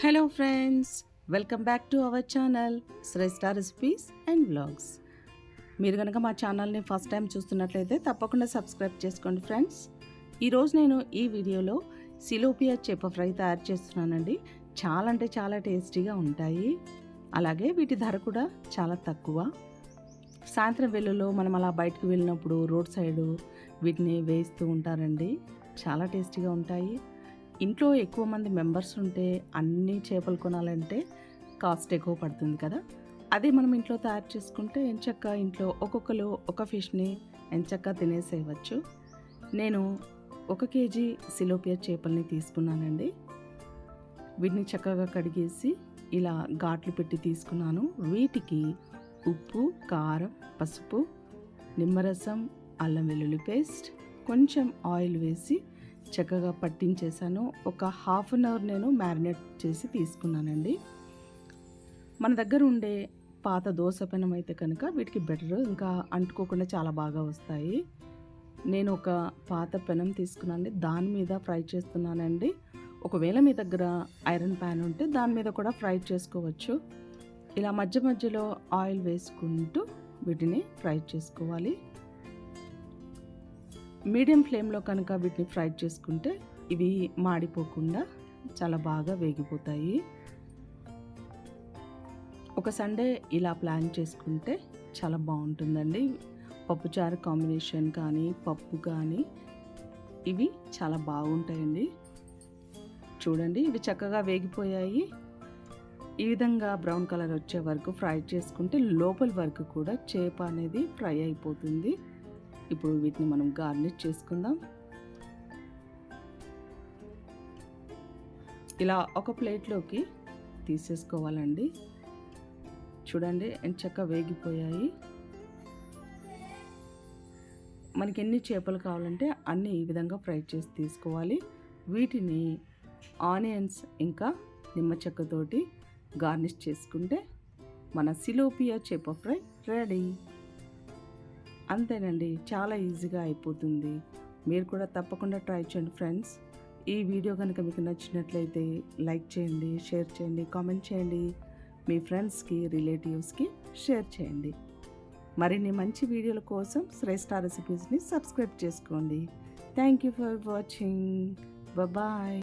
Hello friends welcome back to our channel Shreshta recipes and blogs మీరు కనుక మా ఛానల్ని ఫస్ట్ టైం చూస్తున్నట్లయితే తప్పకుండా సబ్స్క్రైబ్ చేసుకోండి ఫ్రెండ్స్ ఈరోజు నేను ఈ వీడియోలో సిలోపియా చేప ఫ్రై తయారు చేస్తున్నానండి. చాలా అంటే చాలా టేస్టీగా ఉంటాయి. అలాగే వీటి ధర కూడా చాలా తక్కువ. సాయంత్రం వెళ్ళలో మనం అలా బయటకు వెళ్ళినప్పుడు రోడ్ సైడు వీటిని వేస్తూ ఉంటారండి. చాలా టేస్టీగా ఉంటాయి. ఇంట్లో ఎక్కువ మంది మెంబర్స్ ఉంటే అన్ని చేపలు కొనాలంటే కాస్ట్ ఎక్కువ పడుతుంది కదా. అదే మనం ఇంట్లో తయారు చేసుకుంటే ఎంచక్క ఇంట్లో ఒక్కొక్కరు ఒక ఫిష్ని ఎంచక్క తినేసేయవచ్చు. నేను ఒక కేజీ సిలోపియా చేపల్ని తీసుకున్నానండి. వీటిని చక్కగా కడిగేసి ఇలా ఘాట్లు పెట్టి తీసుకున్నాను. వీటికి ఉప్పు కారం పసుపు నిమ్మరసం అల్లం వెల్లుల్లి పేస్ట్ కొంచెం ఆయిల్ వేసి చక్కగా పట్టించేసాను ఒక హాఫ్ అన్ అవర్ నేను మ్యారినేట్ చేసి తీసుకున్నానండి. మన దగ్గర ఉండే పాత దోశ పెనం అయితే కనుక వీటికి బెటర్ ఇంకా అంటుకోకుండా చాలా బాగా వస్తాయి. నేను ఒక పాత పెనం తీసుకున్నానండి. దాని మీద ఫ్రై చేస్తున్నానండి. ఒకవేళ మీ దగ్గర ఐరన్ ప్యాన్ ఉంటే దాని మీద కూడా ఫ్రై చేసుకోవచ్చు. ఇలా మధ్య మధ్యలో ఆయిల్ వేసుకుంటూ వీటిని ఫ్రై చేసుకోవాలి. మీడియం ఫ్లేమ్లో కనుక వీటిని ఫ్రై చేసుకుంటే ఇవి మాడిపోకుండా చాలా బాగా వేగిపోతాయి. ఒక సండే ఇలా ప్లాన్ చేసుకుంటే చాలా బాగుంటుందండి. పప్పుచారు కాంబినేషన్ కానీ పప్పు కానీ ఇవి చాలా బాగుంటాయండి. చూడండి ఇవి చక్కగా వేగిపోయాయి. ఈ విధంగా బ్రౌన్ కలర్ వచ్చే వరకు ఫ్రై చేసుకుంటే లోపల వరకు కూడా చేప అనేది ఫ్రై అయిపోతుంది. ఇప్పుడు వీటిని మనం గార్నిష్ చేసుకుందాం. ఇలా ఒక ప్లేట్లోకి తీసేసుకోవాలండి. చూడండి చక్కగా వేగిపోయాయి. మనకి ఎన్ని చేపలు కావాలంటే అన్ని ఈ విధంగా ఫ్రై చేసి తీసుకోవాలి. వీటిని ఆనియన్స్ ఇంకా నిమ్మ చెక్కతోటి గార్నిష్ చేసుకుంటే మన సిలోపియా చేప ఫ్రై రెడీ. అంతేనండి చాలా ఈజీగా అయిపోతుంది. మీరు కూడా తప్పకుండా ట్రై చేయండి ఫ్రెండ్స్. ఈ వీడియో కనుక మీకు నచ్చినట్లయితే లైక్ చేయండి షేర్ చేయండి కామెంట్ చేయండి. మీ ఫ్రెండ్స్కి రిలేటివ్స్కి షేర్ చేయండి. మరిన్ని మంచి వీడియోల కోసం శ్రేష్ఠ రెసిపీస్ని సబ్స్క్రైబ్ చేసుకోండి. Thank you for watching. Bye